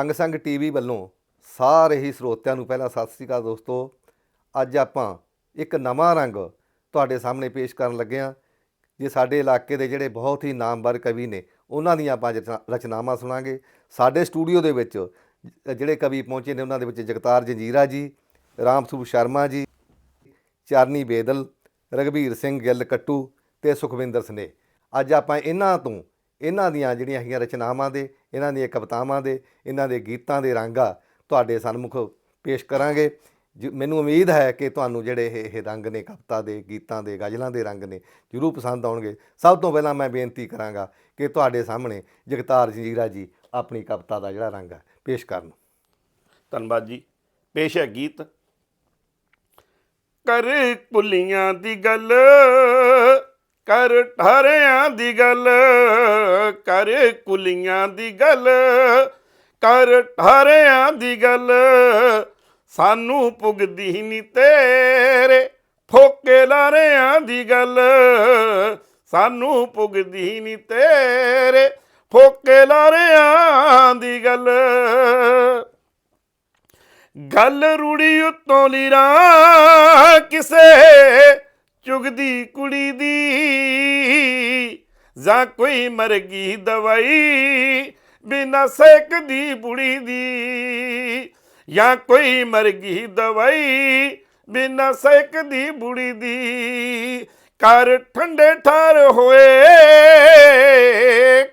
ਅੰਗ ਸੰਗ ਟੀਵੀ ਵੱਲੋਂ ਸਾਰੇ ਹੀ ਸਰੋਤਿਆਂ ਨੂੰ ਪਹਿਲਾਂ ਸਤਿ ਸ੍ਰੀ ਅਕਾਲ ਦੋਸਤੋ। ਅੱਜ ਆਪਾਂ ਇੱਕ ਨਵਾਂ ਰੰਗ ਤੁਹਾਡੇ ਸਾਹਮਣੇ ਪੇਸ਼ ਕਰਨ ਲੱਗੇ ਹਾਂ, ਜੇ ਸਾਡੇ ਇਲਾਕੇ ਦੇ ਜਿਹੜੇ ਬਹੁਤ ਹੀ ਨਾਮਵਰ ਕਵੀ ਨੇ, ਉਹਨਾਂ ਦੀਆਂ ਆਪਾਂ ਰਚਨਾ- ਰਚਨਾਵਾਂ ਸੁਣਾਂਗੇ। ਸਾਡੇ ਸਟੂਡੀਓ ਦੇ ਵਿੱਚ ਜਿਹੜੇ ਕਵੀ ਪਹੁੰਚੇ ਨੇ, ਉਹਨਾਂ ਦੇ ਵਿੱਚ ਜਗਤਾਰ ਜੰਜੀਰਾ ਜੀ ਰਾਮ ਸ਼ਰਮਾ ਜੀ, ਚਰਨੀ ਬੇਦਲ ਰਗਵੀਰ ਸਿੰਘ ਗਿੱਲ ਕੱਟੂ ਤੇ ਸੁਖਵਿੰਦਰ ਸਨੇ। ਅੱਜ ਆਪਾਂ ਇਹਨਾਂ ਤੋਂ, ਇਹਨਾਂ ਦੀਆਂ ਜਿਹੜੀਆਂ ਹੈਗੀਆਂ ਰਚਨਾਵਾਂ ਦੇ ਇਹਨਾਂ ਦੀਆਂ ਕਵਿਤਾਵਾਂ ਦੇ, ਇਹਨਾਂ ਦੇ ਗੀਤਾਂ ਦੇ ਰੰਗ ਆ ਤੁਹਾਡੇ ਸਨਮੁਖ ਪੇਸ਼ ਕਰਾਂਗੇ। ਜ- ਮੈਨੂੰ ਉਮੀਦ ਹੈ ਕਿ ਤੁਹਾਨੂੰ ਜਿਹੜੇ ਇਹ ਇਹ ਰੰਗ ਨੇ, ਕਵਿਤਾ ਦੇ, ਗੀਤਾਂ ਦੇ, ਗਜ਼ਲਾਂ ਦੇ ਰੰਗ ਨੇ ਜ਼ਰੂਰ ਪਸੰਦ ਆਉਣਗੇ। ਸਭ ਤੋਂ ਪਹਿਲਾਂ ਮੈਂ ਬੇਨਤੀ ਕਰਾਂਗਾ ਕਿ ਤੁਹਾਡੇ ਸਾਹਮਣੇ ਜਗਤਾਰ ਜੰਜੀਰਾ ਜੀ ਆਪਣੀ ਕਵਿਤਾ ਦਾ ਜਿਹੜਾ ਰੰਗ ਹੈ ਪੇਸ਼ ਕਰਨ। ਧੰਨਵਾਦ ਜੀ। ਪੇਸ਼ ਹੈ ਗੀਤ। ਕਰ ਕੁਲੀਆਂ ਦੀ ਗੱਲ। ਕਰ ਠਾਰਿਆਂ ਦੀ ਗੱਲ, ਕਰ ਕੁਲੀਆਂ ਦੀ ਗੱਲ, ਕਰ ਠਾਰਿਆਂ ਦੀ ਗੱਲ। ਸਾਨੂੰ ਪੁੱਗਦੀ ਨਹੀਂ ਤੇਰੇ ਫੋਕੇ ਲਾਰਿਆਂ ਦੀ ਗੱਲ। ਸਾਨੂੰ ਪੁੱਗਦੀ ਨਹੀਂ ਤੇਰੇ ਫੋਕੇ ਲਾਰਿਆਂ ਦੀ ਗੱਲ। ਗੱਲ ਰੂੜੀ ਉਤੋਂ ਲੀਰਾ ਕਿਸੇ ਚੁਗਦੀ ਕੁੜੀ ਦੀ ਜਾਂ ਕੋਈ ਮਰਗੀ ਦਵਾਈ ਬਿਨਾ ਸੇਕਦੀ ਬੁੜੀ ਦੀ ਜਾਂ ਕੋਈ ਮਰਗੀ ਦਵਾਈ ਬਿਨਾ ਸੇਕਦੀ ਬੁੜੀ ਦੀ। ਕਰ ਠੰਡੇ ਠਾਰ ਹੋਏ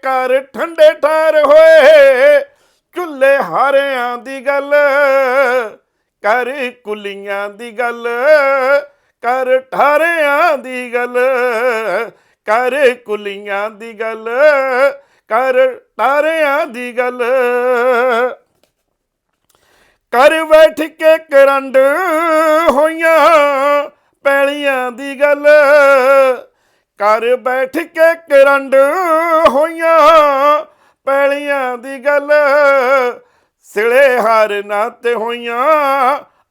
ਕਰ ਠੰਡੇ ਠਾਰ ਹੋਏ ਚੁੱਲੇ ਹਾਰਿਆਂ ਦੀ ਗੱਲ ਕਰ ਕੁਲੀਆਂ ਦੀ ਗੱਲ ਕਰ ਠਾਰਿਆਂ ਦੀ ਗੱਲ, ਕਰ ਕੁਲੀਆਂ ਦੀ ਗੱਲ, ਕਰ ਠਾਰਿਆਂ ਦੀ ਗੱਲ। ਕਰ ਬੈਠ ਕੇ ਕਰੰਡ ਹੋਈਆਂ ਪੈਲੀਆਂ ਦੀ ਗੱਲ, ਕਰ ਬੈਠ ਕੇ ਕਰੰਡ ਹੋਈਆਂ ਪੈਲੀਆਂ ਦੀ ਗੱਲ। ਸਿਲੇ ਹਾਰ ਨਾ ਤੇ ਹੋਈਆਂ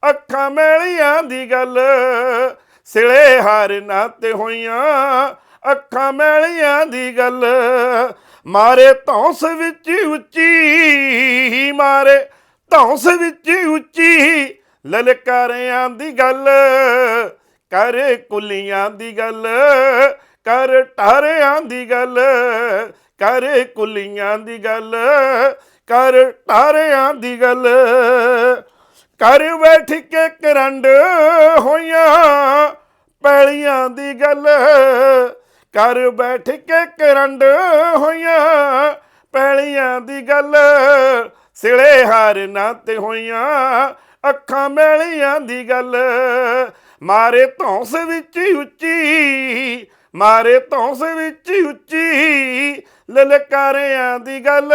ਅੱਖਾਂ ਮੈਲੀਆਂ ਦੀ ਗੱਲ ਸਿਲੇ ਹਾਰ ਨਾ ਤੇ ਹੋਈਆਂ ਅੱਖਾਂ ਮੈਲੀਆਂ ਦੀ ਗੱਲ। ਮਾਰੇ ਧੌਂਸ ਵਿੱਚ ਉੱਚੀ, ਮਾਰੇ ਧੌਂਸ ਵਿੱਚ ਉੱਚੀ ਲਲਕਾਰਿਆਂ ਦੀ ਗੱਲ। ਕਰ ਕੁਲੀਆਂ ਦੀ ਗੱਲ, ਕਰ ਟਾਰਿਆਂ ਦੀ ਗੱਲ, ਕਰ ਕੁਲੀਆਂ ਦੀ ਗੱਲ, ਕਰ ਟਾਰਿਆਂ ਦੀ ਗੱਲ। ਘਰ ਬੈਠ ਕੇ ਕਰੰਡ ਹੋਈਆਂ ਪੈਲੀਆਂ ਦੀ ਗੱਲ। ਘਰ ਬੈਠ ਕੇ ਕਰੰਡ ਹੋਈਆਂ ਪੈਲੀਆਂ ਦੀ ਗੱਲ। ਸਿਲੇ ਹਾਰ ਨਾ ਤੇ ਹੋਈਆਂ ਅੱਖਾਂ ਮੈਲੀਆਂ ਦੀ ਗੱਲ। ਮਾਰੇ ਧੌਂਸ ਵਿੱਚ ਉੱਚੀ, ਮਾਰੇ ਧੌਂਸ ਵਿੱਚ ਉੱਚੀ ਲਲਕਾਰਿਆਂ ਦੀ ਗੱਲ।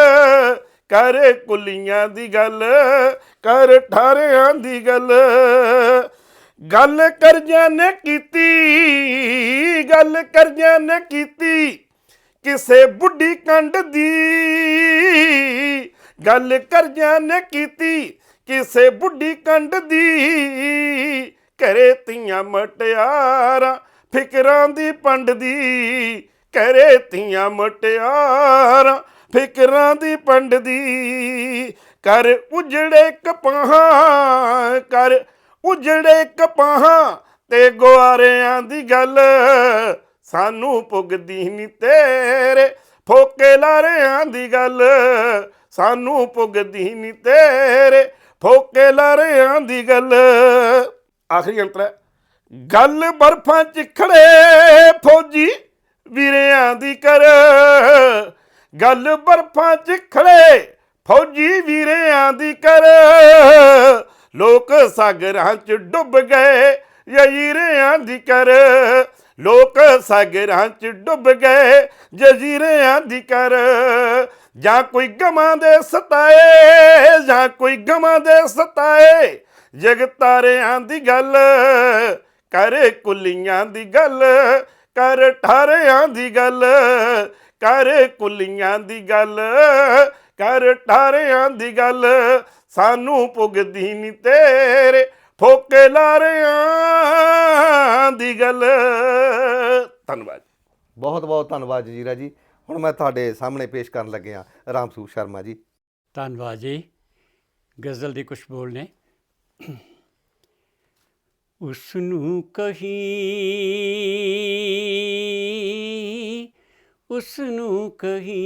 ਕਰ ਕੁਲੀਆਂ ਦੀ ਗੱਲ, ਕਰ ਠਾਰਿਆਂ ਦੀ ਗੱਲ। ਗੱਲ ਕਰਜਿਆਂ ਨੇ ਕੀਤੀ, ਗੱਲ ਕਰਜਿਆਂ ਨੇ ਕੀਤੀ, ਕਿਸੇ ਬੁੱਢੀ ਕੰਡ ਦੀ। ਗੱਲ ਕਰਜਿਆਂ ਨੇ ਕੀਤੀ, ਕਿਸੇ ਬੁੱਢੀ ਕੰਡ ਦੀ। ਘਰੇ ਤੀਆਂ ਮਟਿਆਰਾਂ, ਫਿਕਰਾਂ ਦੀ ਪੰਡ ਦੀ। ਘਰੇ ਤੀਆਂ ਮਟਿਆਰਾਂ ਫਿਕਰਾਂ ਦੀ ਪੰਡ ਦੀ, ਕਰ ਉਜੜੇ ਕਪਾਹਾਂ ਕਰ ਉਜੜੇ ਕਪਾਹਾਂ ਤੇ ਗੁਆਰਿਆਂ ਦੀ ਗੱਲ। ਸਾਨੂੰ ਪੁੱਗਦੀ ਨਹੀਂ ਤੇਰੇ ਫੋਕੇ ਲਾਰਿਆਂ ਦੀ ਗੱਲ। ਸਾਨੂੰ ਪੁੱਗਦੀ ਨਹੀਂ ਤੇਰੇ ਫੋਕੇ ਲਾਰਿਆਂ ਦੀ ਗੱਲ। ਆਖਰੀ ਅੰਤਰ ਹੈ। ਗੱਲ ਬਰਫਾਂ ਚ ਖੜੇ ਫੌਜੀ ਵੀਰਿਆਂ ਦੀ ਕਰ। ਗੱਲ ਬਰਫਾਂ ਚ ਖੜੇ, ਫੌਜੀ ਵੀਰਿਆਂ ਦੀ ਕਰ। ਲੋਕ ਸਾਗਰਾਂ ਚ ਡੁੱਬ ਗਏ, ਜਜ਼ੀਰਿਆਂ ਦੀ ਕਰ। ਲੋਕ ਸਾਗਰਾਂ ਚ ਡੁੱਬ ਗਏ, ਜਜ਼ੀਰਿਆਂ ਦੀ ਕਰ। ਜਾਂ ਕੋਈ ਗਮਾਂ ਦੇ ਸਤਾਏ, ਜਾਂ ਕੋਈ ਗਮਾਂ ਦੇ ਸਤਾਏ ਜਗਤਾਰਿਆਂ ਦੀ ਗੱਲ। ਕਰ ਕੁਲੀਆਂ ਦੀ ਗੱਲ, ਕਰ ਠਾਰਿਆਂ ਦੀ ਗੱਲ। ਕਰ ਕੁਲੀਆਂ ਦੀ ਗੱਲ ਕਰ ਠਾਰਿਆਂ ਦੀ ਗੱਲ ਸਾਨੂੰ ਪੁੱਗਦੀ ਨਹੀਂ ਤੇਰੇ ਫੋਕੇ ਲਾਰਿਆਂ ਦੀ ਗੱਲ। ਧੰਨਵਾਦ। ਬਹੁਤ ਬਹੁਤ ਧੰਨਵਾਦ ਜੀਰਾ ਜੀ। ਹੁਣ ਮੈਂ ਤੁਹਾਡੇ ਸਾਹਮਣੇ ਪੇਸ਼ ਕਰਨ ਲੱਗਿਆ ਰਾਮ ਸਰੂਪ ਸ਼ਰਮਾ ਜੀ। ਧੰਨਵਾਦ ਜੀ। ਗਜ਼ਲ ਦੇ ਕੁਝ ਬੋਲ ਨੇ। ਉਸ ਨੂੰ ਕਹੀ ਉਸ ਨੂੰ ਕਹੀ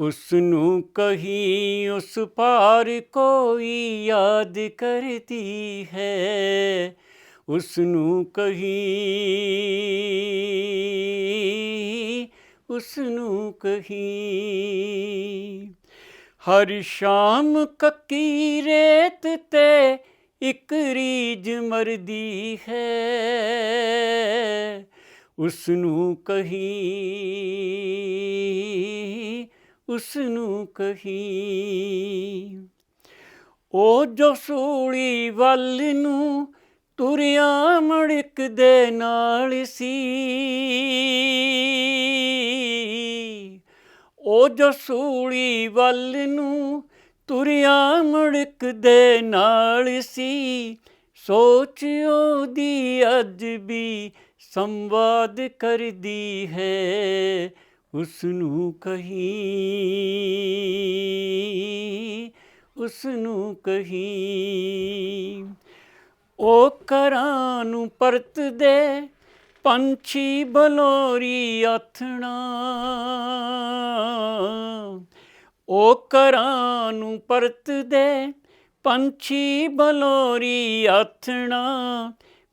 ਉਸ ਨੂੰ ਕਹੀ, ਉਸ ਪਾਰ ਕੋਈ ਯਾਦ ਕਰਦੀ ਹੈ। ਉਸ ਨੂੰ ਕਹੀ ਉਸ ਨੂੰ ਕਹੀ, ਹਰ ਸ਼ਾਮ ਕੱਕੀ ਰੇਤ ਤੇ ਇੱਕ ਰੀਜ ਮਰਦੀ ਹੈ। ਉਸ ਨੂੰ ਕਹੀ ਉਸ ਨੂੰ ਕਹੀ। ਉਹ ਜੋ ਸੂਲੀ ਵੱਲ ਨੂੰ ਤੁਰਿਆ ਮੜਕ ਦੇ ਨਾਲ ਸੀ। ਉਹ ਜੋ ਸੂਲੀ ਵੱਲ ਨੂੰ ਤੁਰਿਆ ਮੜਕ ਦੇ ਨਾਲ ਸੀ। ਸੋਚ ਉਹਦੀ ਅੱਜ ਵੀ ਸੰਵਾਦ ਕਰਦੀ ਹੈ ਉਸ ਨੂੰ ਕਹੀ। ਉਸ ਨੂੰ ਕਹੀ ਉਹ ਕਰਾਂ ਨੂੰ ਪਰਤ ਦੇ ਪੰਛੀ ਬਲੋਰੀ ਆਥਣਾ। ਉਹ ਕਰਾਂ ਨੂੰ ਪਰਤ ਦੇ ਪੰਛੀ ਬਲੋਰੀ ਆਥਣਾ।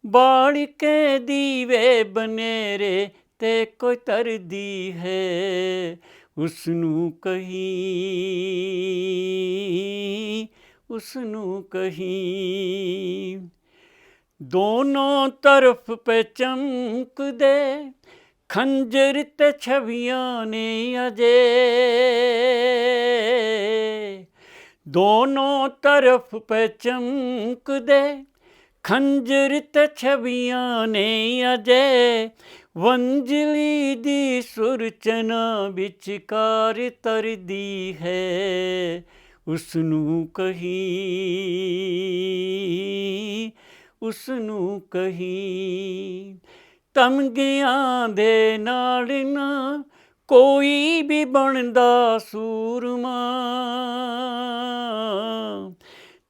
ਬਾੜ ਕੇ ਦੀਵੇ ਬਨੇਰੇ ਤੇ ਕੋਈ ਤਰਦੀ ਹੈ ਉਸ ਨੂੰ ਕਹੀ ਉਸ ਨੂੰ ਕਹੀ। ਦੋਨੋਂ ਤਰਫ ਪੇ ਚਮਕਦੇ, ਖੰਜਰ ਤੇ ਛਵੀਆਂ ਨੇ ਅਜੇ। ਦੋਨੋਂ ਤਰਫ ਪੇ ਚਮਕਦੇ ਖੰਜਰ ਤੇ ਛਵੀਆਂ ਨੇ ਅਜੇ ਵੰਜਲੀ ਦੀ ਸੁਰਚਨਾ ਵਿਚਕਾਰ ਤਰਦੀ ਹੈ ਉਸ ਨੂੰ ਕਹੀ ਉਸ ਨੂੰ ਕਹੀ, ਤਮਗਿਆਂ ਦੇ ਨਾਲ ਨਾ ਕੋਈ ਵੀ ਬਣਦਾ ਸੂਰਮਾ।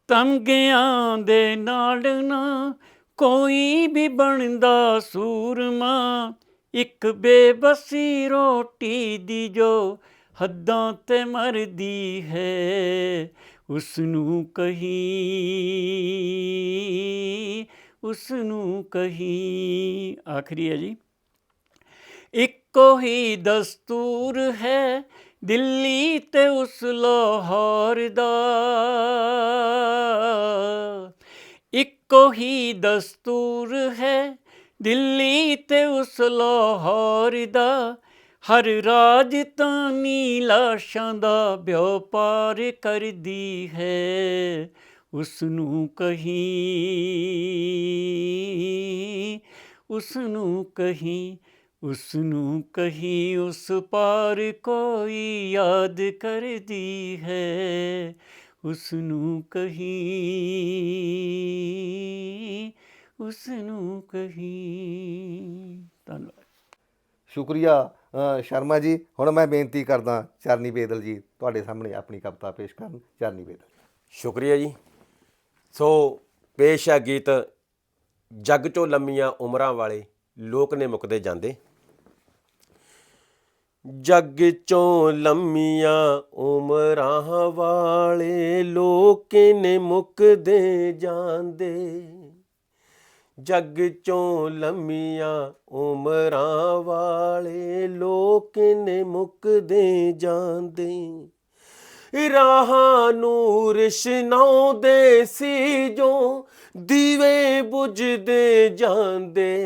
ਤਮਗਿਆਂ ਦੇ ਨਾਲ ਨਾ ਕੋਈ ਵੀ ਬਣਦਾ ਸੂਰਮਾ। ਇੱਕ ਬੇਬਸੀ ਰੋਟੀ ਦੀ ਜੋ ਹੱਦਾਂ ਤੇ ਮਰਦੀ ਹੈ ਉਸ ਨੂੰ ਕਹੀ ਉਸ ਨੂੰ ਕਹੀ। ਆਖਰੀ ਹੈ ਜੀ। ਇੱਕੋ ਹੀ ਦਸਤੂਰ ਹੈ ਦਿੱਲੀ ਤੇ ਉਸ ਲਾਹੌਰ ਦਾ। ਇੱਕੋ ਹੀ ਦਸਤੂਰ ਹੈ ਦਿੱਲੀ ਤੇ ਉਸ ਲਾਹੌਰ ਦਾ। ਹਰ ਰਾਜਧਾਨੀ ਲਾਸ਼ਾਂ ਦਾ ਵਪਾਰ ਕਰਦੀ ਹੈ ਉਸ ਨੂੰ ਕਹੀ ਉਸ ਨੂੰ ਕਹੀ ਉਸ ਨੂੰ ਕਹੀ ਉਸ ਪਾਰ ਕੋਈ ਯਾਦ ਕਰਦੀ ਹੈ। ਉਸ ਨੂੰ ਕਹੀ ਉਸ ਨੂੰ ਕਹੀ। ਧੰਨਵਾਦ। ਸ਼ੁਕਰੀਆ ਸ਼ਰਮਾ ਜੀ। ਹੁਣ ਮੈਂ ਬੇਨਤੀ ਕਰਦਾ ਚਰਨੀ ਬੇਦਲ ਜੀ ਤੁਹਾਡੇ ਸਾਹਮਣੇ ਆਪਣੀ ਕਵਿਤਾ ਪੇਸ਼ ਕਰਨ। ਚਰਨੀ ਬੇਦਲ ਸ਼ੁਕਰੀਆ ਜੀ। ਸੋ ਪੇਸ਼ ਹੈ ਗੀਤ ਜੱਗ ਚੋਂ ਲੰਮੀਆਂ ਉਮਰਾਂ ਵਾਲੇ ਲੋਕ ਨੇ ਮੁੱਕਦੇ ਜਾਂਦੇ। ਜੱਗ ਚੋਂ ਲੰਮੀਆਂ ਉਮਰਾਂ ਵਾਲੇ ਲੋਕ ਨੇ ਮੁੱਕਦੇ ਜਾਂਦੇ। ਜੱਗ ਚੋਂ ਲੰਮੀਆਂ ਉਮਰਾਂ ਵਾਲੇ ਲੋਕ ਨੇ ਮੁੱਕਦੇ ਜਾਂਦੇ। ਰਾਹਾਂ ਨੂੰ ਰਿਸ਼ਨਾਉਂਦੇ ਸੀ ਜੋ ਦੀਵੇ ਬੁਝਦੇ ਜਾਂਦੇ।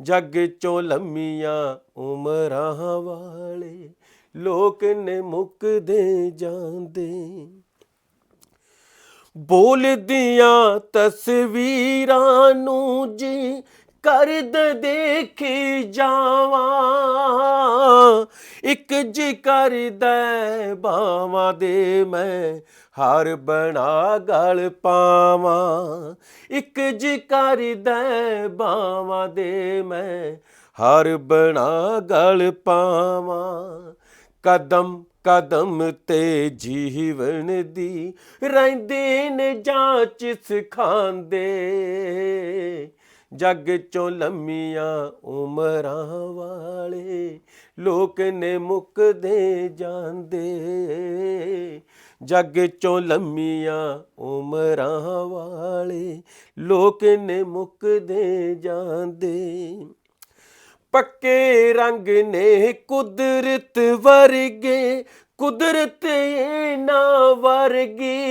ਜੱਗ ਚੋਂ ਲੰਮੀਆਂ ਉਮਰਾਂ ਵਾਲੇ ਲੋਕ ਨੇ ਮੁੱਕਦੇ ਜਾਂਦੇ। ਬੋਲਦੀਆਂ ਤਸਵੀਰਾਂ ਨੂੰ ਜੀ ਕਰਦ ਦੇਖੀ ਜਾਵਾਂ। ਇੱਕ ਜੀ ਕਰਦਾ ਬਾਵਾਂ ਦੇ ਮੈਂ ਹਰ ਬਣਾ ਗਲ ਪਾਵਾਂ। ਇੱਕ ਜੀ ਕਰਦਾ ਬਾਵਾਂ ਦੇ ਮੈਂ ਹਰ ਬਣਾ ਗਲ ਪਾਵਾਂ। ਕਦਮ ਕਦਮ ਤੇ ਜੀਵਨ ਦੀ ਰਹਿੰਦੇ ਨੇ ਜਾਂਚ ਸਿਖਾਉਂਦੇ ਜੱਗ ਚੋਂ ਲੰਮੀਆਂ ਉਮਰਾਂ ਵਾਲੇ ਲੋਕ ਨੇ ਮੁੱਕਦੇ ਜਾਂਦੇ। ਜੱਗ ਚੋਂ ਲੰਮੀਆਂ ਉਮਰਾਂ ਵਾਲੇ ਲੋਕ ਨੇ ਮੁੱਕਦੇ ਜਾਂਦੇ। ਪੱਕੇ ਰੰਗ ਨੇ ਕੁਦਰਤ ਵਰਗੇ, ਕੁਦਰਤ ਨਾ ਵਰਗੀ।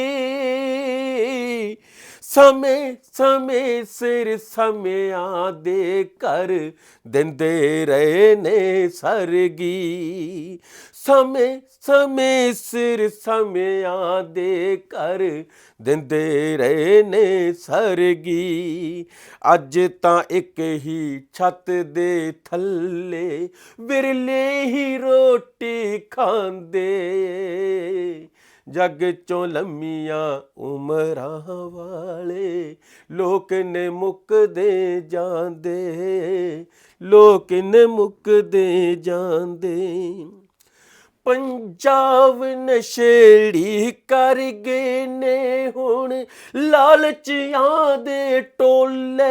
ਸਮੇਂ ਸਮੇਂ ਸਿਰ ਸਮਿਆਂ ਦੇ ਕਰ ਦਿੰਦੇ ਰਹੇ ਨੇ ਸਰਗੀ। ਸਮੇਂ ਸਮੇਂ ਸਿਰ ਸਮਿਆਂ ਦੇ ਕਰ ਦਿੰਦੇ ਰਹੇ ਨੇ ਸਰਗੀ। ਅੱਜ ਤਾਂ ਇੱਕ ਹੀ ਛੱਤ ਦੇ ਥੱਲੇ ਵਿਰਲੇ ਹੀ ਰੋਟੀ ਖਾਂਦੇ। ਜੱਗ ਚੋਂ ਲੰਮੀਆਂ ਉਮਰਾਂ ਵਾਲੇ ਲੋਕ ਨੇ ਮੁੱਕਦੇ ਜਾਂਦੇ ਲੋਕ ਨੇ ਮੁੱਕਦੇ ਜਾਂਦੇ। ਪੰਜਾਬ ਨਸ਼ੇੜੀ ਕਰ ਗਏ ਨੇ ਹੁਣ, ਲਾਲਚੀਆਂ ਦੇ ਟੋਲੇ।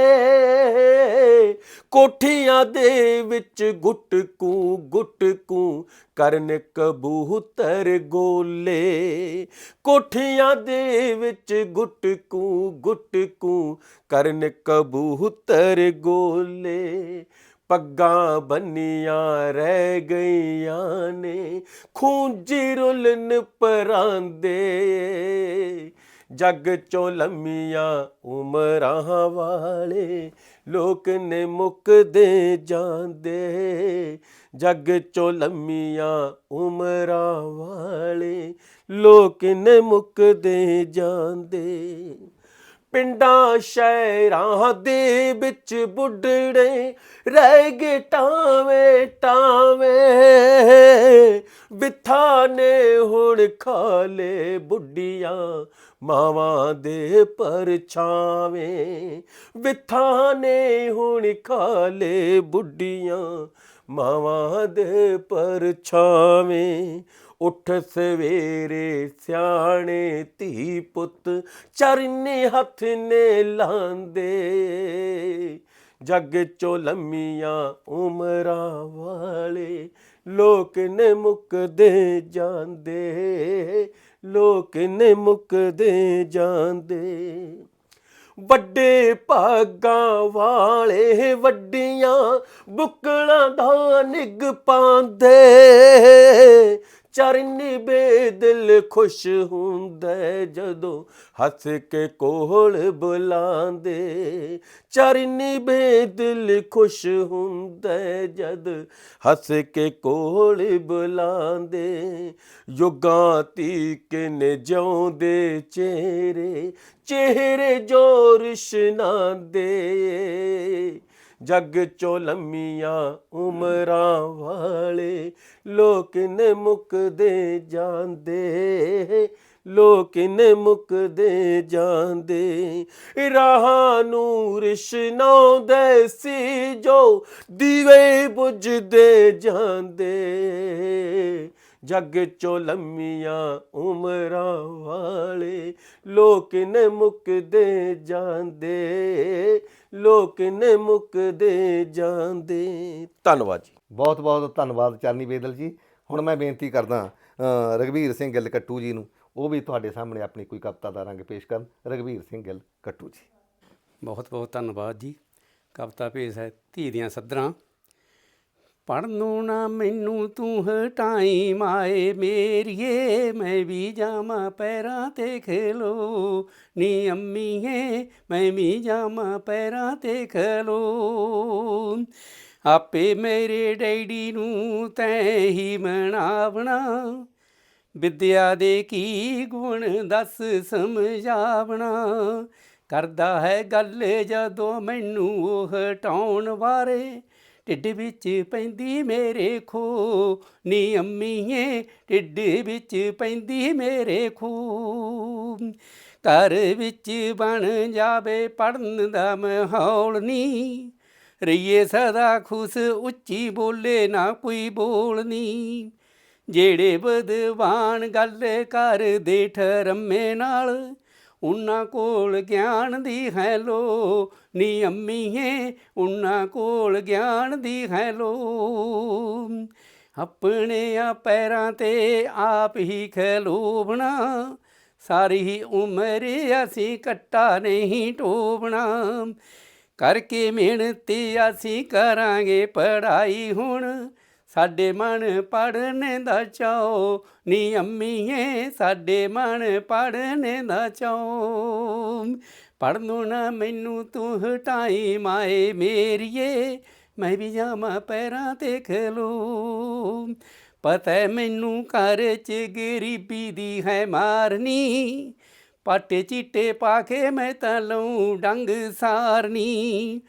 ਕੋਠੀਆਂ ਦੇ ਵਿੱਚ ਗੁੱਟਕੂ ਗੁੱਟਕੂ ਕਰਨ ਕਬੂਤਰ ਗੋਲੇ। ਕੋਠੀਆਂ ਦੇ ਵਿੱਚ ਗੁੱਟਕੂ ਗੁੱਟਕੂ ਕਰਨ ਕਬੂਤਰ ਗੋਲੇ। ਪੱਗਾਂ ਬੰਨੀਆਂ ਰਹਿ ਗਈਆਂ ਨੇ, ਖੂੰਜੀ ਰੁਲਨ ਪਰਾਂਦੇ। ਜੱਗ ਚੋਂ ਲੰਮੀਆਂ ਉਮਰਾਂ ਵਾਲੇ ਲੋਕ ਨੇ ਮੁੱਕਦੇ ਜਾਂਦੇ। ਜੱਗ ਚੋਂ ਲੰਮੀਆਂ ਉਮਰਾਂ ਵਾਲੇ ਲੋਕ ਨੇ ਮੁੱਕਦੇ ਜਾਂਦੇ। ਪਿੰਡਾਂ, ਸ਼ਹਿਰਾਂ ਦੇ ਵਿੱਚ ਬੁੱਢੜੇ ਰਹਿ ਗਏ ਟਾਵੇਂ ਟਾਵੇਂ। ਵਿਥਾ ਨੇ ਹੁਣ ਖਾਲੇ ਬੁੱਢੀਆਂ, ਮਾਵਾਂ ਦੇ ਪਰਛਾਵੇਂ ਵਿਥਾ ਨੇ ਹੁਣ ਖਾਲੇ ਬੁੱਢੀਆਂ ਮਾਵਾਂ ਦੇ ਪਰਛਾਵੇਂ ਉੱਠ ਸਵੇਰੇ ਸਿਆਣੇ ਧੀ ਪੁੱਤ ਚਰਨੇ ਹੱਥ ਨੇ ਲਾਂਦੇ। ਜੱਗ ਚੋਂ ਲੰਮੀਆਂ ਉਮਰਾਂ ਵਾਲੇ ਲੋਕ ਨੇ ਮੁੱਕਦੇ ਜਾਂਦੇ, ਲੋਕ ਨੇ ਮੁੱਕਦੇ ਜਾਂਦੇ। ਵੱਡੇ ਭਾਗਾਂ ਵਾਲੇ ਵੱਡੀਆਂ ਬੁੱਕਲਾਂ ਦਾ ਨਿਗ ਪਾਉਂਦੇ। ਚਰਨੀ ਬੇਦਿਲ ਖੁਸ਼ ਹੁੰਦਾ ਜਦੋਂ ਹੱਸ ਕੇ ਕੋਲ ਬੁਲਾਉਂਦੇ। ਚਰਨੀ ਬੇਦਿਲ ਖੁਸ਼ ਹੁੰਦਾ ਹੈ ਜਦ ਹੱਸ ਕੇ ਕੋਲ ਬੁਲਾਉਂਦੇ। ਯੁਗਾਂ ਤੀਕ ਨੇ ਜਿਉਂਦੇ ਚਿਹਰੇ ਚਿਹਰੇ ਜੋ ਜੋਰ ਦੇ ਜੱਗ ਚੋਂ ਲੰਮੀਆਂ ਉਮਰਾਂ ਵਾਲੇ ਲੋਕ ਨੇ ਮੁੱਕਦੇ ਜਾਂਦੇ, ਲੋਕ ਨੇ ਮੁੱਕਦੇ ਜਾਂਦੇ। ਰਾਹਾਂ ਨੂੰ ਰਿਸ਼ਨਾਉਂਦੇ ਸੀ ਜੋ ਦੀਵੇ ਬੁਝਦੇ ਜਾਂਦੇ। ਜੱਗ ਚੋਂ ਲੰਮੀਆਂ ਉਮਰਾਂ ਵਾਲੇ ਲੋਕ ਨੇ ਮੁੱਕਦੇ ਜਾਂਦੇ ਲੋਕ ਨੇ ਮੁੱਕਦੇ ਜਾਂਦੇ। ਧੰਨਵਾਦ ਜੀ। ਬਹੁਤ ਬਹੁਤ ਧੰਨਵਾਦ ਚਾਨੀ ਬੇਦਲ ਜੀ। ਹੁਣ ਮੈਂ ਬੇਨਤੀ ਕਰਦਾ ਅ, ਰਘਵੀਰ ਸਿੰਘ ਗਿੱਲ ਕੱਟੂ ਜੀ ਨੂੰ ਉਹ ਵੀ ਤੁਹਾਡੇ ਸਾਹਮਣੇ ਆਪਣੀ ਕੋਈ ਕਵਿਤਾ ਦਾ ਰੰਗ ਪੇਸ਼ ਕਰਨ। ਰਘਵੀਰ ਸਿੰਘ ਗਿੱਲ ਕੱਟੂ ਜੀ। ਬਹੁਤ ਬਹੁਤ ਧੰਨਵਾਦ ਜੀ। ਕਵਿਤਾ ਭੇਸ ਹੈ ਧੀ ਦੀਆਂ ਸੱਧਰਾਂ। ਪੜ੍ਹਨ ਨੂੰ ਨਾ ਮੈਨੂੰ ਤੂੰ ਹਟਾਈ ਮਾਏ ਮੇਰੀਏ, ਮੈਂ ਵੀ ਜਾਵਾਂ ਪੈਰਾਂ ਤੇ ਖੇਲੋ। ਨੀ ਅੰਮੀਏ, ਮੈਂ ਵੀ ਜਾਵਾਂ ਪੈਰਾਂ ਤੇ ਖੇਲੋ। ਆਪੇ ਮੇਰੇ ਡੈਡੀ ਨੂੰ ਤੈਂ ਹੀ ਮਨਾਵਣਾ। ਵਿਦਿਆ ਦੇ ਕੀ ਗੁਣ ਦੱਸ ਸਮਝਾਵਣਾ। ਕਰਦਾ ਹੈ ਗੱਲ ਜਦੋਂ ਮੈਨੂੰ ਉਹ ਹਟਾਉਣ ਬਾਰੇ ਢਿੱਡ ਵਿੱਚ ਪੈਂਦੀ ਮੇਰੇ ਖੋ ਨੀ ਅੰਮੀਏ, ਢਿੱਡ ਵਿੱਚ ਪੈਂਦੀ ਮੇਰੇ ਖੋ ਘਰ ਵਿੱਚ ਬਣ ਜਾਵੇ ਪੜਨ ਦਾ ਮਾਹੌਲ ਨੀ। ਰਹੀਏ ਸਦਾ ਖੁਸ਼, ਉੱਚੀ ਬੋਲੇ ਨਾ ਕੋਈ ਬੋਲਨੀ ਜਿਹੜੇ ਬਦਵਾਨ ਗੱਲ ਕਰਦੇ ਠਰਮੇ ਨਾਲ ਉਹਨਾਂ ਕੋਲ ਗਿਆਨ ਦੀ ਹੈ ਲੋ, ਨੀ ਅੰਮੀਏ, ਉਹਨਾਂ ਕੋਲ ਗਿਆਨ ਦੀ ਹੈ ਲੋ। ਆਪਣੇ ਆ ਪੈਰਾਂ ਤੇ ਆਪ ਹੀ ਖਲੋਬਣਾ ਸਾਰੀ ਉਮਰ ਅਸੀਂ ਕੱਟਾ ਨਹੀਂ ਟੋਬਣਾ ਕਰਕੇ ਮਿਹਨਤ ਅਸੀਂ ਕਰਾਂਗੇ ਪੜਾਈ ਹੁਣ ਸਾਡੇ ਮਨ ਪੜਨ ਦਾ ਚਾਓ ਨੀ ਅੰਮੀਏ, ਸਾਡੇ ਮਨ ਪੜਨ ਦਾ ਚਾਓ ਪੜਨੋਂ ਨਾ ਮੈਨੂੰ ਤੂੰ ਹਟਾਈ, ਮਾਏ ਮੇਰੀਏ। ਮੈਂ ਵੀ ਜਾਵਾਂ ਪੈਰਾਂ ਤੇ ਖਲੋ। ਪਤਾ ਮੈਨੂੰ ਘਰ ਚ ਗਰੀਬੀ ਦੀ ਹੈ ਮਾਰਨੀ। ਪਾਟੇ ਚੀਟੇ ਪਾ ਕੇ ਮੈਂ ਤਾਂ ਲਉ ਡੰਗ ਸਾਰਨੀ।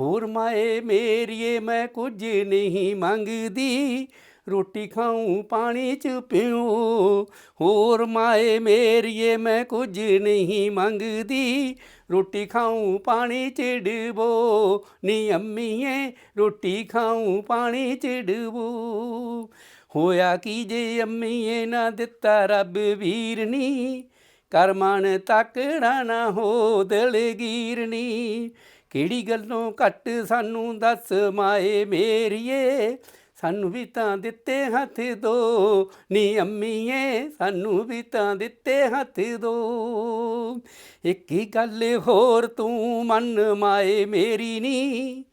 ਹੋਰ ਮਾਏ, ਮੇਰੀਏ, ਮੈਂ ਕੁਝ ਨਹੀਂ ਮੰਗਦੀ। ਰੋਟੀ ਖਾਉ ਪਾਣੀ ਚ ਪੀਉ ਹੋਰ ਮਾਏ, ਮੇਰੀਏ, ਮੈਂ ਕੁਝ ਨਹੀਂ ਮੰਗਦੀ। ਰੋਟੀ ਖਾਉ ਪਾਣੀ ਚ ਡਿਬੋ। ਨੀ ਅੰਮੀਏ, ਰੋਟੀ ਖਾਉ ਪਾਣੀ ਚ ਡਿਬੋ। ਹੋਇਆ ਕੀ ਜੇ ਅੰਮੀਏ ਨਾ ਦਿੱਤਾ ਰੱਬ ਵੀਰਨੀ ਕਰਮਨ ਤੱਕੜਾ ਨਾ ਹੋ ਦਲਗੀਰਨੀ ਕਿਹੜੀ ਗੱਲੋਂ ਘੱਟ ਸਾਨੂੰ ਦੱਸ ਮਾਏ ਮੇਰੀਏ? ਸਾਨੂੰ ਵੀ ਤਾਂ ਦਿੱਤੇ ਹੱਥ ਦੋ। ਨੀ ਅੰਮੀਏ, ਸਾਨੂੰ ਵੀ ਤਾਂ ਦਿੱਤੇ ਹੱਥ ਦੋ। ਇੱਕ ਹੀ ਗੱਲ ਹੋਰ ਤੂੰ ਮੰਨ ਮਾਏ ਮੇਰੀ ਨੀ।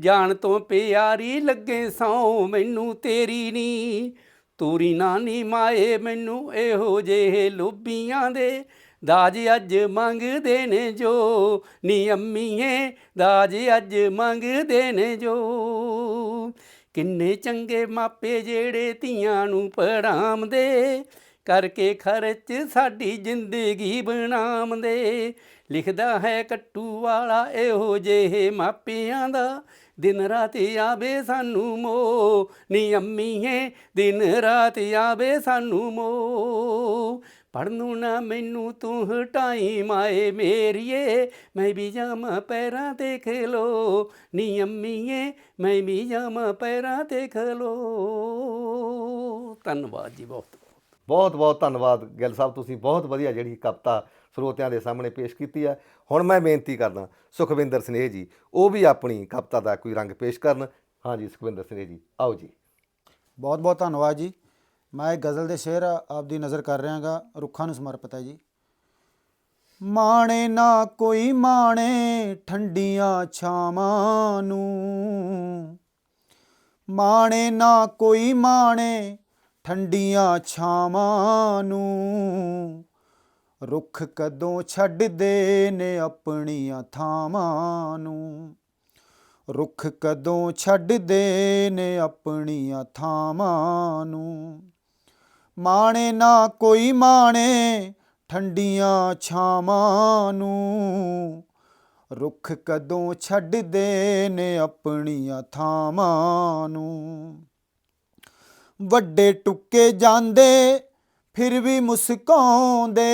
ਜਾਣ ਤੋਂ ਪਿਆਰੀ ਲੱਗੇ ਸੌ ਮੈਨੂੰ ਤੇਰੀ ਨੀ। ਤੋਰੀ ਨਾਨੀ ਮਾਏ ਮੈਨੂੰ ਇਹੋ ਜਿਹੇ ਲੋਬੀਆਂ ਦੇ। ਦਾਜ ਅੱਜ ਮੰਗਦੇ ਨੇ ਜੋ, ਨੀ ਅੰਮੀਏ, ਦਾਜ ਅੱਜ ਮੰਗਦੇ ਨੇ ਜੋ। ਕਿੰਨੇ ਚੰਗੇ ਮਾਪੇ ਜਿਹੜੇ ਧੀਆਂ ਨੂੰ ਪੜਾਉਂਦੇ ਕਰਕੇ ਖਰਚ ਸਾਡੀ ਜ਼ਿੰਦਗੀ ਬਣਾਉਂਦੇ। ਲਿਖਦਾ ਹੈ ਕੱਟੂ ਵਾਲਾ ਇਹੋ ਜਿਹੇ ਮਾਪਿਆਂ ਦਾ, ਦਿਨ ਰਾਤ ਆਵੇ ਸਾਨੂੰ ਮੋ ਨੀ ਅੰਮੀਏ, ਦਿਨ ਰਾਤ ਆਵੇ ਸਾਨੂੰ ਮੋ ਪੜਨੂ ਨਾ ਮੈਨੂੰ ਤੂੰ ਹਟਾਈ ਮਾਏ ਮੇਰੀਏ ਮੈਂ ਵੀ ਜਾਵਾਂ ਪੈਰਾਂ ਤੇ ਖਲੋ। ਨੀ ਅੰਮੀਏ ਮੈਂ ਵੀ ਜਾਵਾਂ ਪੈਰਾਂ ਤੇ ਖਲੋ। ਧੰਨਵਾਦ ਜੀ ਬਹੁਤ ਬਹੁਤ ਬਹੁਤ ਧੰਨਵਾਦ ਗਿੱਲ ਸਾਹਿਬ ਤੁਸੀਂ ਬਹੁਤ ਵਧੀਆ ਜਿਹੜੀ ਕਵਿਤਾ ਸਰੋਤਿਆਂ ਦੇ ਸਾਹਮਣੇ ਪੇਸ਼ ਕੀਤੀ ਹੈ। ਹੁਣ ਮੈਂ ਬੇਨਤੀ ਕਰਦਾ ਸੁਖਵਿੰਦਰ ਸਨੇਹ ਜੀ ਉਹ ਵੀ ਆਪਣੀ ਕਵਿਤਾ ਦਾ ਕੋਈ ਰੰਗ ਪੇਸ਼ ਕਰਨ। ਹਾਂਜੀ ਸੁਖਵਿੰਦਰ ਸਨੇਹ ਜੀ ਆਓ ਜੀ। ਬਹੁਤ ਬਹੁਤ ਧੰਨਵਾਦ ਜੀ। ਮੈਂ ਇਹ ਗਜ਼ਲ ਦੇ ਸ਼ੇਰ ਆਪਦੀ ਨਜ਼ਰ ਕਰ ਰਿਹਾਗਾ, ਰੁੱਖਾਂ ਨੂੰ ਸਮਰਪਿਤ ਹੈ ਜੀ। ਮਾਣੇ ਨਾ ਕੋਈ ਮਾਣੇ, ਠੰਡੀਆਂ ਛਾਵਾਂ ਨੂੰ। ਮਾਣੇ ਨਾ ਕੋਈ ਮਾਣੇ, ਠੰਡੀਆਂ ਛਾਵਾਂ ਨੂੰ। ਰੁੱਖ ਕਦੋਂ ਛੱਡਦੇ ਨੇ ਆਪਣੀਆਂ ਥਾਵਾਂ ਨੂੰ? ਰੁੱਖ ਕਦੋਂ ਛੱਡਦੇ ਨੇ ਆਪਣੀਆਂ ਥਾਵਾਂ ਨੂੰ? ਮਾਣੇ ਨਾ ਕੋਈ ਮਾਣੇ, ਠੰਡੀਆਂ ਛਾਵਾਂ ਨੂੰ। ਰੁੱਖ ਕਦੋਂ ਛੱਡਦੇ ਨੇ ਆਪਣੀਆਂ ਥਾਵਾਂ ਨੂੰ। ਵੱਡੇ ਟੁੱਕੇ ਜਾਂਦੇ, ਫਿਰ ਵੀ ਮੁਸਕਾਉਂਦੇ।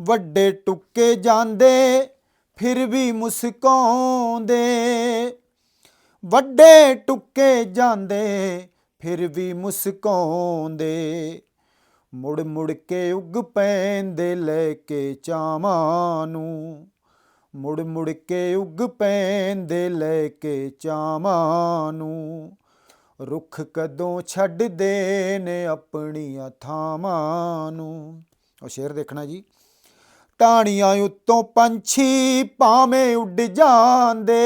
ਵੱਡੇ ਟੁੱਕੇ ਜਾਂਦੇ, ਫਿਰ ਵੀ ਮੁਸਕਾਉਂਦੇ। ਵੱਡੇ ਟੁੱਕੇ ਜਾਂਦੇ ਫਿਰ ਵੀ ਮੁਸਕਾਉਂਦੇ। ਮੁੜ ਮੁੜ ਕੇ ਉੱਗ ਪੈਂਦੇ ਲੈ ਕੇ ਚਾਵਾਂ ਨੂੰ। ਮੁੜ ਮੁੜ ਕੇ ਉੱਗ ਪੈਂਦੇ ਲੈ ਕੇ ਚਾਵਾਂ ਨੂੰ। ਰੁੱਖ ਕਦੋਂ ਛੱਡਦੇ ਨੇ ਆਪਣੀਆਂ ਥਾਵਾਂ ਨੂੰ। ਉਹ ਸ਼ੇਰ ਦੇਖਣਾ ਜੀ। ਟਾਣੀਆਂ ਉੱਤੋਂ ਪੰਛੀ ਭਾਵੇਂ ਉੱਡ ਜਾਂਦੇ।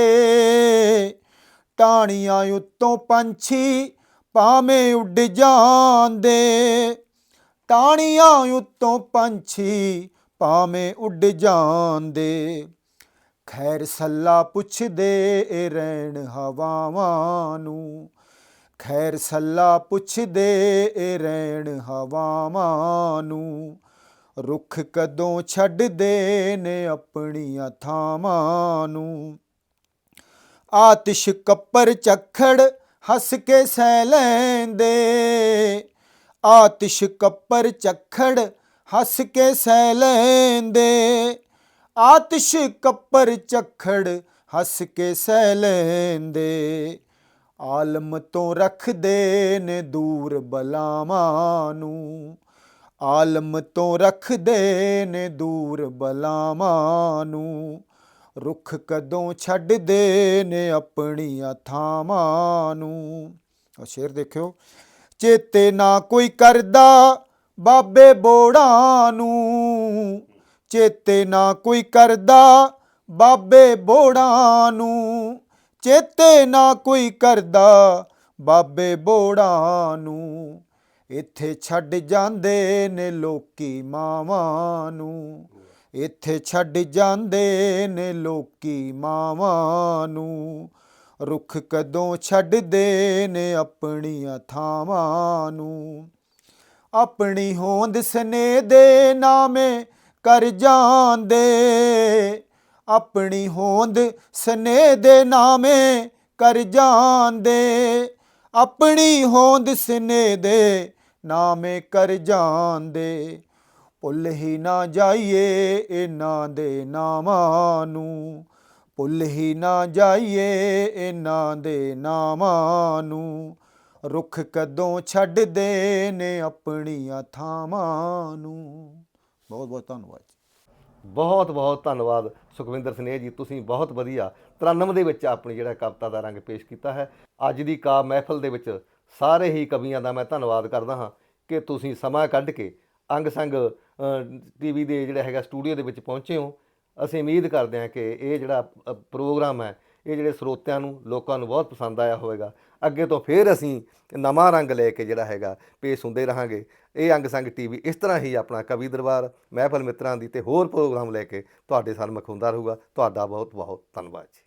ਟਾਣੀਆਂ ਉੱਤੋਂ ਪੰਛੀ ਭਾਵੇਂ ਉੱਡ ਜਾਂਦੇ। ਟਾਣੀਆਂ ਉੱਤੋਂ ਪੰਛੀ ਭਾਵੇਂ ਉੱਡ ਜਾਂਦੇ। ਖੈਰ ਸੱਲਾ ਪੁੱਛਦੇ ਏ ਰਹਿਣ ਹਵਾਵਾਂ ਨੂੰ। ਖੈਰ ਸੱਲਾ ਪੁੱਛਦੇ ਏ ਰਹਿਣ ਹਵਾਵਾਂ ਨੂੰ। ਰੁੱਖ ਕਦੋਂ ਛੱਡਦੇ ਨੇ ਆਪਣੀਆਂ ਥਾਵਾਂ ਨੂੰ। ਆਤਿਸ਼ ਕੱਪਰ ਚੱਖੜ ਹੱਸ ਕੇ ਸਹਿ ਲੈਂਦੇ। ਆਤਿਸ਼ ਕੱਪਰ ਚੱਖੜ ਹੱਸ ਕੇ ਸਹਿ ਲੈਂਦੇ। ਆਤਿਸ਼ ਕੱਪਰ ਚੱਖੜ ਹੱਸ ਕੇ ਸਹਿ ਲੈਂਦੇ। ਆਲਮ ਤੋਂ ਰੱਖਦੇ ਨੇ ਦੂਰ ਬਲਾਵਾਂ ਨੂੰ। ਆਲਮ ਤੋਂ ਰੱਖਦੇ ਨੇ ਦੂਰ ਬਲਾਵਾਂ ਨੂੰ। ਰੁੱਖ ਕਦੋਂ ਛੱਡਦੇ ਨੇ ਆਪਣੀਆਂ ਥਾਵਾਂ ਨੂੰ? ਉਹ ਸ਼ੇਰ ਦੇਖਿਓ। ਚੇਤੇ ਨਾ ਕੋਈ ਕਰਦਾ ਬਾਬੇ ਬੋੜਾਂ ਨੂੰ। ਚੇਤੇ ਨਾ ਕੋਈ ਕਰਦਾ ਬਾਬੇ ਬੋੜਾਂ ਨੂੰ। ਚੇਤੇ ਨਾ ਕੋਈ ਕਰਦਾ ਬਾਬੇ ਬੋੜਾਂ ਨੂੰ। ਇੱਥੇ ਛੱਡ ਜਾਂਦੇ ਨੇ ਲੋਕੀ ਮਾਵਾਂ ਨੂੰ। ਇੱਥੇ ਛੱਡ ਜਾਂਦੇ ਨੇ ਲੋਕੀ ਮਾਵਾਂ ਨੂੰ। ਰੁੱਖ ਕਦੋਂ ਛੱਡਦੇ ਨੇ ਆਪਣੀਆਂ ਥਾਵਾਂ ਨੂੰ। ਆਪਣੀ ਹੋਂਦ ਸਨੇ ਦੇ ਨਾਮੇ ਕਰ ਜਾਂਦੇ। ਆਪਣੀ ਹੋਂਦ ਸਨੇ ਦੇ ਨਾਮੇ ਕਰ ਜਾਂਦੇ। ਆਪਣੀ ਹੋਂਦ ਸਨੇ ਦੇ ਨਾਮੇ ਕਰ ਜਾਂਦੇ। ਭੁੱਲ ਹੀ ਨਾ ਜਾਈਏ ਇਹਨਾਂ ਦੇ ਨਾਮਾਂ ਨੂੰ। ਭੁੱਲ ਹੀ ਨਾ ਜਾਈਏ ਇਹਨਾਂ ਦੇ ਨਾਮਾਂ ਨੂੰ। ਰੁੱਖ ਕਦੋਂ ਛੱਡਦੇ ਨੇ ਆਪਣੀਆਂ ਥਾਵਾਂ ਨੂੰ। ਬਹੁਤ ਬਹੁਤ ਧੰਨਵਾਦ ਜੀ। ਬਹੁਤ ਬਹੁਤ ਧੰਨਵਾਦ ਸੁਖਵਿੰਦਰ ਸਨੇਹ ਜੀ, ਤੁਸੀਂ ਬਹੁਤ ਵਧੀਆ 93 ਦੇ ਵਿੱਚ ਆਪਣੀ ਜਿਹੜਾ ਕਵਿਤਾ ਦਾ ਰੰਗ ਪੇਸ਼ ਕੀਤਾ ਹੈ। ਅੱਜ ਦੀ ਕਾ ਮਹਿਫਲ ਦੇ ਵਿੱਚ ਸਾਰੇ ਹੀ ਕਵੀਆਂ ਦਾ ਮੈਂ ਧੰਨਵਾਦ ਕਰਦਾ ਹਾਂ ਕਿ ਤੁਸੀਂ ਸਮਾਂ ਕੱਢ ਕੇ ਅੰਗ ਸੰਗ ਟੀਵੀ ਦੇ ਜਿਹੜਾ ਹੈਗਾ ਸਟੂਡੀਓ ਦੇ ਵਿੱਚ ਪਹੁੰਚੇ ਹੋ। ਅਸੀਂ ਉਮੀਦ ਕਰਦੇ ਹਾਂ ਕਿ ਇਹ ਜਿਹੜਾ ਪ੍ਰੋਗਰਾਮ ਹੈ, ਇਹ ਜਿਹੜੇ ਸਰੋਤਿਆਂ ਨੂੰ, ਲੋਕਾਂ ਨੂੰ ਬਹੁਤ ਪਸੰਦ ਆਇਆ ਹੋਵੇਗਾ। ਅੱਗੇ ਤੋਂ ਫੇਰ ਅਸੀਂ ਨਵਾਂ ਰੰਗ ਲੈ ਕੇ ਜਿਹੜਾ ਹੈਗਾ, ਪੇਸ਼ ਹੁੰਦੇ ਰਹਾਂਗੇ। ਇਹ ਅੰਗ ਸੰਗ ਟੀਵੀ ਇਸ ਤਰ੍ਹਾਂ ਹੀ ਆਪਣਾ ਕਵੀ ਦਰਬਾਰ, ਮਹਿਫਲ ਮਿੱਤਰਾਂ ਦੀ ਤੇ ਹੋਰ ਪ੍ਰੋਗਰਾਮ ਲੈ ਕੇ ਤੁਹਾਡੇ ਸਾਹਮਣੇ ਹੁੰਦਾ ਰਹੂਗਾ। ਤੁਹਾਡਾ ਬਹੁਤ ਬਹੁਤ ਧੰਨਵਾਦ ਜੀ।